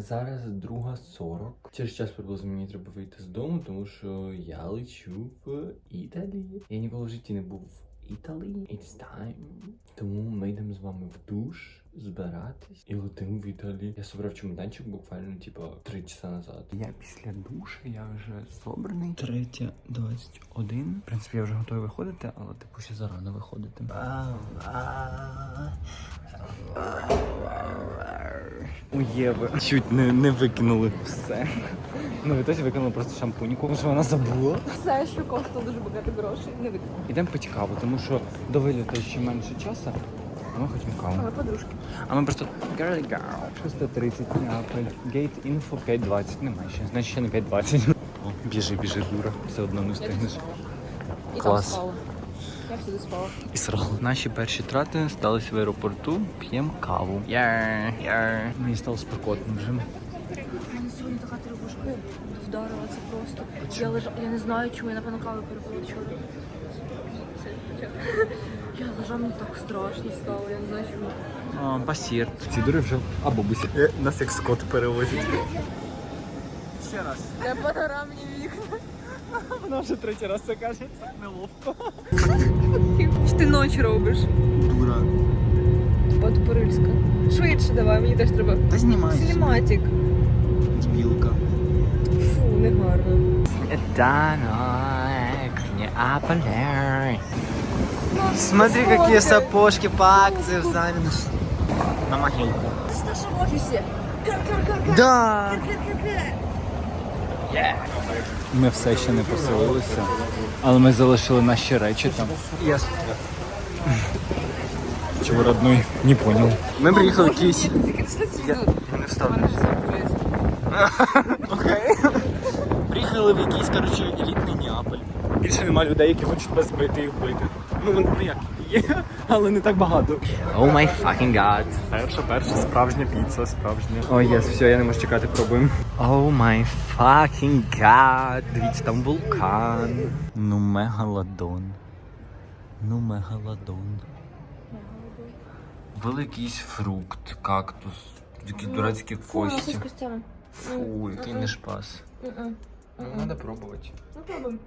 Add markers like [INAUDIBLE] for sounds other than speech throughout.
Зараз друга 40. Через час приблизно мені треба вийти з дому, тому що я лечу в Італії. Я ніколи в житті не був в Італії. It's time. Тому ми йдемо з вами в душ, збиратись і летимо в Італію. Я собрав чемоданчик буквально, типа, три часа назад. Я після душу, я вже собраний. Третя 21. В принципі, я вже готовий виходити, але типу ще зарано виходити. У Єви чуть не, не викинули все. Ну, в ітоді викинули просто шампуньку, тому що вона забула. Все, що коштує дуже багато грошей, не виконано. Ідемо пити каву, тому що до виліту ще менше часу, а ми хочемо каву. Але подружки. А ми просто girly girl. 6.30 Неаполь. Гейт інфо 5.20. Немає ще. Значить ще не 5.20. О, біжи, біжи, дура. Все одно не встигнеш. І Клас. Всюди спала. І срал. Наші перші трати сталися в аеропорту. П'ємо каву. Яр, яр. Мені стало спекотно вже. Мене сьогодні така трибушка вдарила це просто. Я лежа... я не знаю, чому я напевно каву перепила вчора. Я лежала, мені так страшно стало, я не знаю чому. А, басір. Ці дури вже або бусі. Нас як скот перевозять. Ще раз. Я панорамні вікна. Вона вже третій раз це каже, так неловко. Що ти ночі робиш? Дура. Подпорильська. Швидше давай, мені теж треба. Та знімай. Синематик. Дебілка. Фу, не гарно. Данок, Неаполь. Смотри, какие сапожки по акции взяли. На могилку. В нашому офісі. Кар-кар-кар-кар. Да. Ми все ще не поселилися, але ми залишили наші речі там. Yes. Чего родной? Не понял. Ми приїхали в якийсь... Тільки Я, я не встав. Мене ж забулять. Окей. Приїхали в якийсь, коротше, елітний Неаполь. Більше нема людей, які хочуть тебе збити і вбити. Ну, вони ну як, є, але не так багато. Oh my fucking god. Перша, перша справжня піца, справжня. О, єс, все, я не можу чекати, пробуємо. Oh my fucking god. Дивіться, там вулкан. Ну, мегалодон. Ну, мегалодон. Великий фрукт, кактус, такі дурацькі кості. Фу, який не шпас. Ну, треба пробувати. Ну, пробуємо.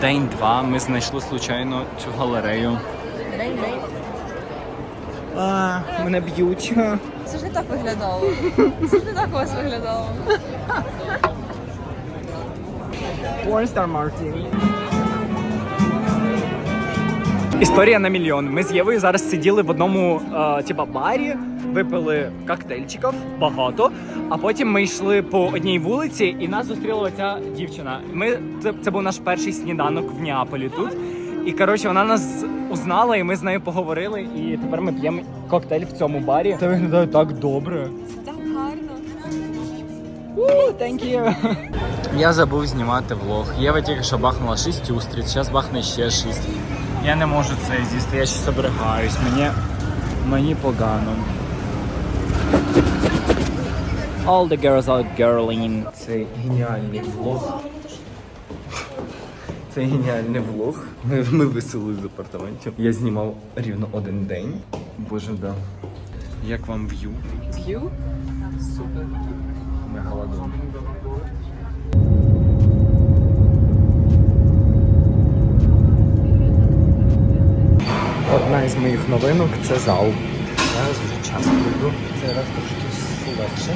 День два ми знайшли случайно цю галерею. День, день. А, мене б'ють. Це ж не так виглядало. Це ж не так у вас виглядало. Star Martini. Історія на мільйон. Ми з Євою зараз сиділи в одному е, типа барі, випили коктейльчиків багато, а потім ми йшли по одній вулиці, і нас зустріла ця дівчина. Ми це, це був наш перший сніданок в Неаполі тут. І коротше, вона нас узнала, і ми з нею поговорили. І тепер ми п'ємо коктейль в цьому барі. Це виглядає так добре. Так гарно. Thank you. Я забув знімати влог. Єва тільки що бахнула 6 устриць, зараз бахне ще 6. Я не можу це з'їсти, я щось обригаюсь. Мені, мені погано. All the girls out girling. Це геніальний влог. Це геніальний влог. [LAUGHS] Ми, ми висели з апартаментів. Я знімав рівно один день. Боже, да. Як вам в'ю? В'ю? Супер. Мегалодон. Одна із моїх новинок це зал. Зараз вже час прийду. Цей раз трошки легше.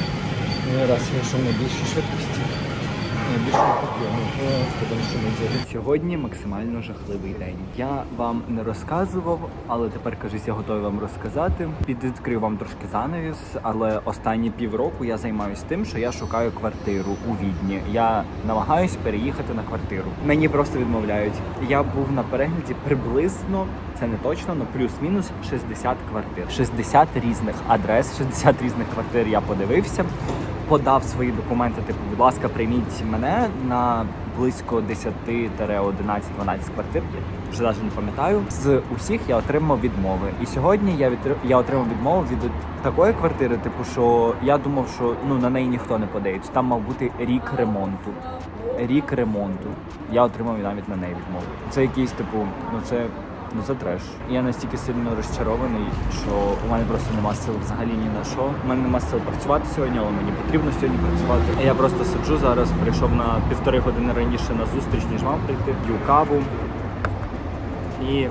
Ну, раз я йшов на більшій швидкості. Сьогодні максимально жахливий день. Я вам не розказував, але тепер кажись, я готовий вам розказати. Підкрию вам трошки занавіс, але останні півроку я займаюся тим, що я шукаю квартиру у Відні. Я намагаюсь переїхати на квартиру. Мені просто відмовляють. Я був на перегляді приблизно. Це не точно, але плюс-мінус 60 квартир. 60 різних адрес, 60 різних квартир я подивився подав свої документи, типу, будь ласка, прийміть мене на близько 10-11, 12 квартир. Я вже навіть не пам'ятаю. З усіх я отримав відмови. І сьогодні я від я отримав відмову від такої квартири, типу, що я думав, що ну на неї ніхто не подається. Там мав бути рік ремонту. Рік ремонту. Я отримав навіть на неї відмову. Це якийсь, типу, ну це Ну це треш. Я настільки сильно розчарований, що у мене просто нема сил взагалі ні на що. У мене нема сил працювати сьогодні, але мені потрібно сьогодні працювати. Я просто сиджу зараз, прийшов на півтори години раніше на зустріч, ніж мав прийти, п'ю каву і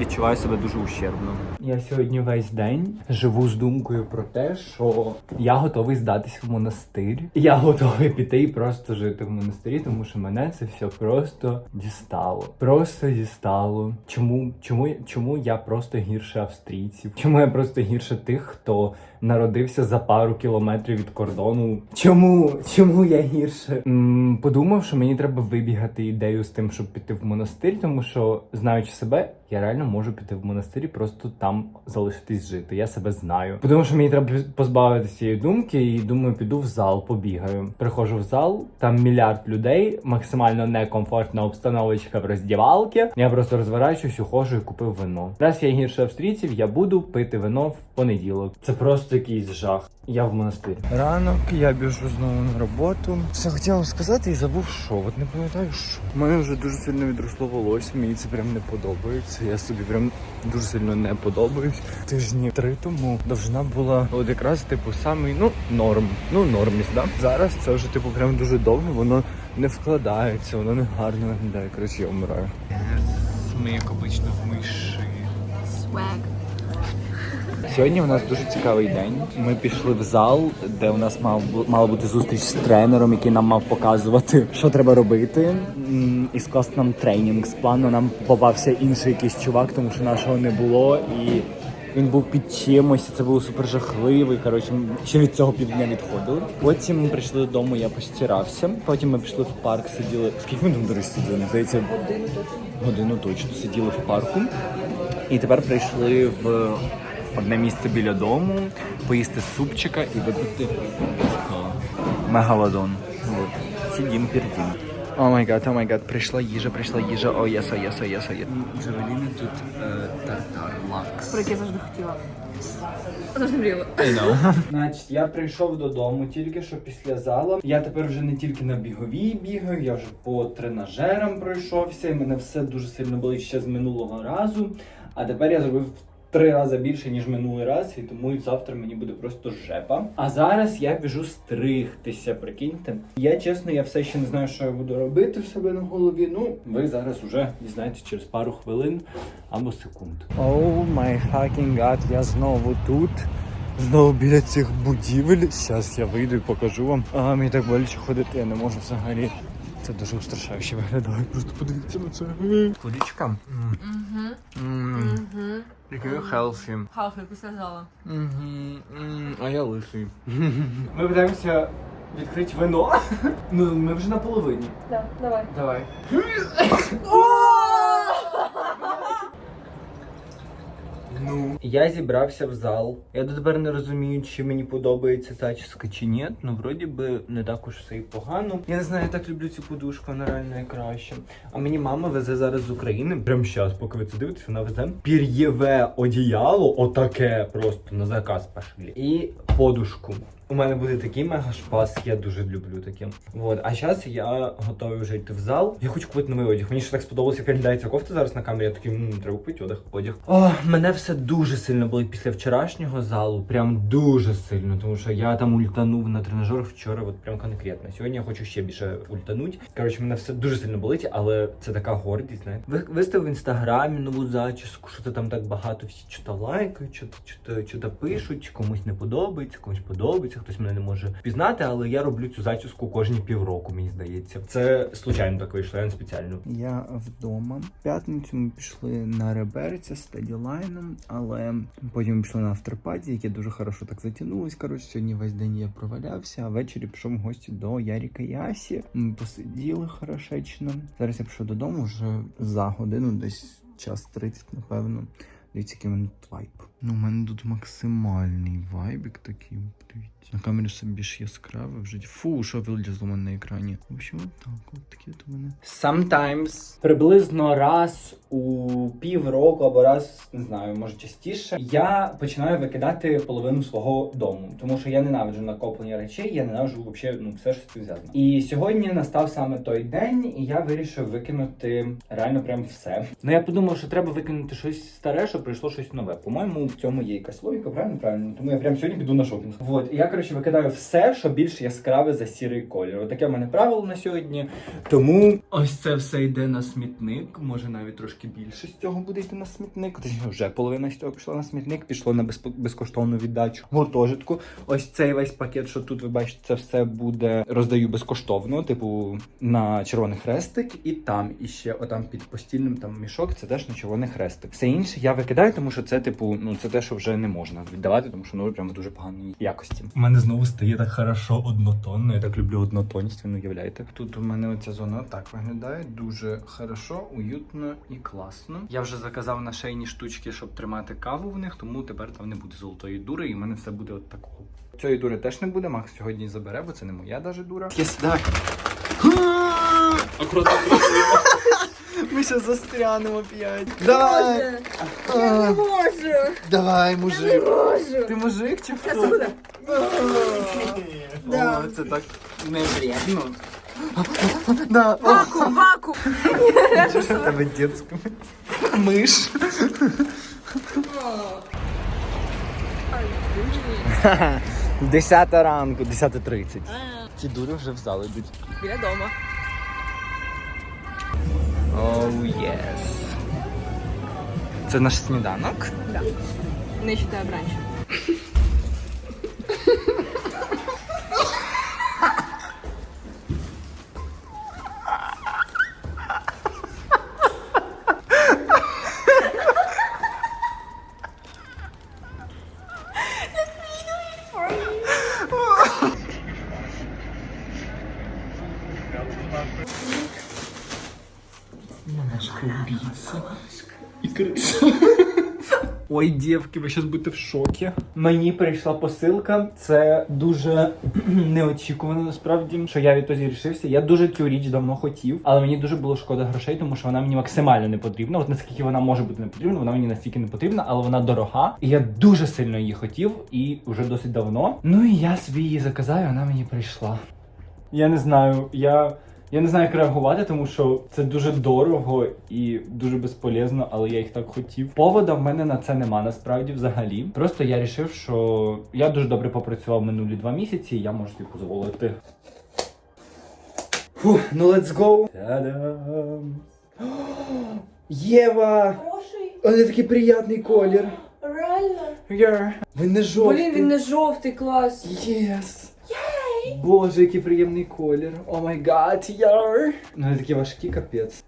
відчуваю себе дуже ущербно. Я сьогодні весь день живу з думкою про те, що я готовий здатись в монастир. Я готовий піти і просто жити в монастирі, тому що мене це все просто дістало. Просто дістало. Чому, чому, чому я просто гірше австрійців? Чому я просто гірше тих, хто народився за пару кілометрів від кордону? Чому? Чому я гірше? м подумав, що мені треба вибігати ідею з тим, щоб піти в монастир, тому що знаючи себе, я реально можу піти в монастир і просто там залишитись жити. Я себе знаю. Подумав, що мені треба позбавитися цієї думки, і думаю, піду в зал, побігаю. Приходжу в зал, там мільярд людей, максимально некомфортна обстановочка в роздівалці. Я просто розворачуюсь, ухожу і купив вино. Раз я гірше австрійців, я буду пити вино в понеділок. Це просто якийсь жах. Я в монастирі. Ранок, я біжу знову на роботу. Все хотів вам сказати і забув, що. От не пам'ятаю, що. У мене вже дуже сильно відросло волосся, мені це прям не подобається. Я собі прям дуже сильно не подобаюсь. Тижні три тому довжина була от якраз типу самий, ну, норм. Ну, нормість, да? Зараз це вже типу прям дуже довго, воно не вкладається, воно не гарно виглядає. Коротше, я вмираю. Ми як обично в миші. Swag. Сьогодні у нас дуже цікавий день. Ми пішли в зал, де у нас мав мала бути зустріч з тренером, який нам мав показувати, що треба робити. І скласти нам тренінг з плану. Нам попався інший якийсь чувак, тому що нашого не було. І він був під чимось, це було супер жахливий. Коротше, ще від цього півдня відходили. Потім ми прийшли додому, я постирався. Потім ми пішли в парк, сиділи. Скільки ми там, до речі, сиділи? Здається, годину точно сиділи в парку. І тепер прийшли в одне місце біля дому, поїсти супчика і випити. Мегалодон. От. Сидім, пердім. О май гад, о май гад, прийшла їжа, прийшла їжа. О, єс, о, єс, о, єс, о, єс. Джереліни тут е, тартар, лакс. Про яке я завжди хотіла. Завжди мріяла. I know. [LAUGHS] Значить, я прийшов додому тільки що після зала. Я тепер вже не тільки на біговій бігаю, я вже по тренажерам пройшовся, і мене все дуже сильно болить ще з минулого разу. А тепер я зробив в три рази більше, ніж минулий раз, і тому і завтра мені буде просто жепа. А зараз я біжу стригтися, прикиньте. Я чесно, я все ще не знаю, що я буду робити в себе на голові. Ну, ви зараз уже дізнаєтесь через пару хвилин або секунд. Оу май fucking god, я знову тут. Знову біля цих будівель. Зараз я вийду і покажу вам. А мені так боляче ходити, я не можу взагалі. Це дуже устрашающе виглядає. Просто подивіться на це. Курічка. Який хелсі. Халфи, сказала. А я лисий. [LAUGHS] Ми питаємося відкрити вино. [LAUGHS] Ну, ми вже на половині. Да, давай. Давай. [LAUGHS] Я зібрався в зал. Я дотепер не розумію, чи мені подобається зачіска чи ні. Ну, вроді би, не так уж все і погано. Я не знаю, я так люблю цю подушку, вона реально найкраща. А мені мама везе зараз з України. Прям зараз, поки ви це дивитесь, вона везе пір'єве одіяло, отаке просто на заказ пошли. І подушку. У мене буде такий мега шпас, я дуже люблю таке. Вот. А зараз я готовий вже йти в зал. Я хочу купити новий одяг. Мені ще так сподобалося, як виглядає ця кофта зараз на камері. Я такий, «М, треба купити одяг. одяг. О, мене все дуже сильно болить після вчорашнього залу. Прям дуже сильно, тому що я там ультанув на тренажерах вчора, от прям конкретно. Сьогодні я хочу ще більше ультануть. Коротше, мене все дуже сильно болить, але це така гордість, знаєте. Ви виставив в інстаграмі нову зачіску, що то там так багато всі що-то лайкають, що-то, що-то, що-то пишуть, комусь не подобається, комусь подобається, хтось мене не може пізнати, але я роблю цю зачіску кожні півроку, мені здається. Це случайно так вийшло, я не спеціально. Я вдома. В п'ятницю ми пішли на реберця з стаділайном, але потім ми пішли на авторпаді, яке дуже хорошо так затягнулось. Коротше, сьогодні весь день я провалявся, а ввечері пішов в гості до Яріка і Асі. Ми посиділи хорошечно. Зараз я пішов додому вже за годину, десь час 30, напевно. Дивіться, який у мене тут вайб. Ну, у мене тут максимальний вайбік такий. Подивіться. На камері все більш яскраве вже. Фу, що вилізло у мене на екрані. В общем, от так, от такі от у мене. Sometimes, приблизно раз у півроку або раз, не знаю, може частіше, я починаю викидати половину свого дому, тому що я ненавиджу накоплення речей, я ненавиджу взагалі ну, все, що зв'язано. І сьогодні настав саме той день, і я вирішив викинути реально прям все. Ну я подумав, що треба викинути щось старе, щоб прийшло щось нове. По-моєму, в цьому є якась логіка, правильно? Правильно. Тому я прям сьогодні піду на шопінг. Вот, і я коротше викидаю все, що більш яскраве за сірий колір. Отаке в мене правило на сьогодні. Тому ось це все йде на смітник. Може навіть трошки більше з цього буде йти на смітник. Точніше, вже половина з цього пішла на смітник, пішло на безп- безкоштовну віддачу гуртожитку. Ось цей весь пакет, що тут ви бачите, це все буде роздаю безкоштовно, типу на червоний хрестик, і там іще отам під постільним там мішок. Це теж на червоний хрестик. Все інше я викидаю, тому що це, типу, ну це те, що вже не можна віддавати, тому що ну прям в дуже поганій якості. У мене знову стає так хорошо однотонно. Я так люблю однотонність, ви не уявляєте. Тут у мене оця зона так виглядає дуже хорошо, уютно і класно. Я вже заказав на шейні штучки, щоб тримати каву в них, тому тепер там не буде золотої дури, і в мене все буде от такого. Цієї дури теж не буде. Макс сьогодні забере, бо це не моя даже дура. Давай. Аккуратно, Ми ще застрянемо п'ять. Боже, я не можу. Давай, Я не мужик. можу. Ти мужик чи Щас хто? буде. Да. О, це так неврядно. Да. Вакуум, вакуум. Що в тебе дітському? Миш. Десята ранку, 10.30. Ці дури вже в зал йдуть. Біля дома. Оу, єс. Це наш сніданок. Да. Не считаю бранч. [LAUGHS] Убийца. І крыса. Ой, дівки, ви зараз будете в шокі. Мені прийшла посилка. Це дуже [CLEARS THROAT] неочікувано насправді, що я відтоді рішився. Я дуже цю річ давно хотів, але мені дуже було шкода грошей, тому що вона мені максимально не потрібна. От наскільки вона може бути не потрібна, вона мені настільки не потрібна, але вона дорога. І я дуже сильно її хотів, і вже досить давно. Ну і я собі її заказав, і вона мені прийшла. Я не знаю, я. Я не знаю, як реагувати, тому що це дуже дорого і дуже безполезно, але я їх так хотів. Повода в мене на це нема насправді взагалі. Просто я рішив, що я дуже добре попрацював минулі два місяці, і я можу собі дозволити. Фух, ну let's go. Та-дам! [GASPS] Єва! Хороший. Але такий приятний колір. Реально? Yeah. Він не жовтий. Блін, він не жовтий, клас. Єс! Боже, який приємний колір. О май гад, яр! Ну, вони такі важкі, капець.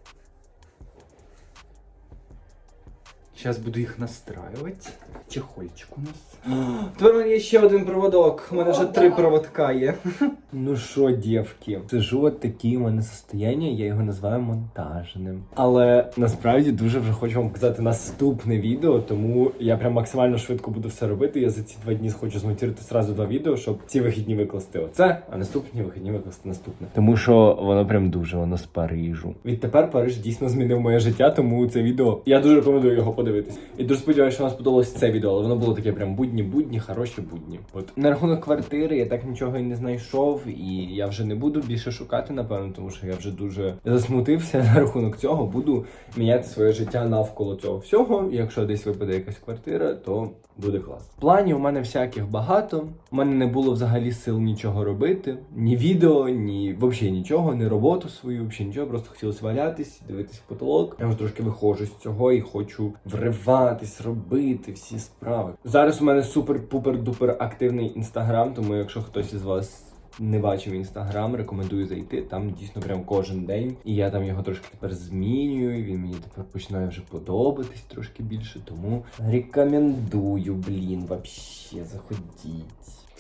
Зараз буду їх настраювати. Чехольчик у нас. [GASPS] Тепер у мене є ще один проводок. У мене вже три проводка є. [LAUGHS] Ну що, дівки, сижу от такі у мене состояння, я його називаю монтажним. Але насправді дуже вже хочу вам показати наступне відео, тому я прям максимально швидко буду все робити. Я за ці два дні хочу змонтувати сразу два відео, щоб ці вихідні викласти оце, а наступні вихідні викласти наступне. Тому що воно прям дуже воно з Парижу. Відтепер Париж дійсно змінив моє життя, тому це відео я дуже рекомендую його подивитись. І дуже сподіваюся, що вам сподобалось це відео, але воно було таке прям будні, будні, хороші будні. От на рахунок квартири я так нічого і не знайшов, і я вже не буду більше шукати, напевно, тому що я вже дуже засмутився [LAUGHS] на рахунок цього. Буду міняти своє життя навколо цього всього. І якщо десь випаде якась квартира, то буде клас. Планів у мене всяких багато. У мене не було взагалі сил нічого робити, ні відео, ні взагалі нічого, ні роботу свою, взагалі нічого. Просто хотілося валятись, дивитись в потолок. Я вже трошки виходжу з цього і хочу вриватись, робити всі справи. Зараз у мене супер-пупер-дупер активний інстаграм, тому якщо хтось із вас. Не бачив інстаграм, рекомендую зайти. Там дійсно прям кожен день. І я там його трошки тепер змінюю. Він мені тепер починає вже подобатись трошки більше. Тому рекомендую, блін, вообще заходіть.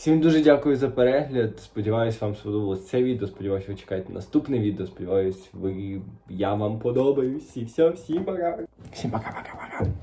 Всім дуже дякую за перегляд. Сподіваюсь, вам сподобалось це відео. Сподіваюсь, ви чекаєте наступне відео. Сподіваюсь, ви я вам подобаюсь. І все, всім пока. Всім пока-пока-пока.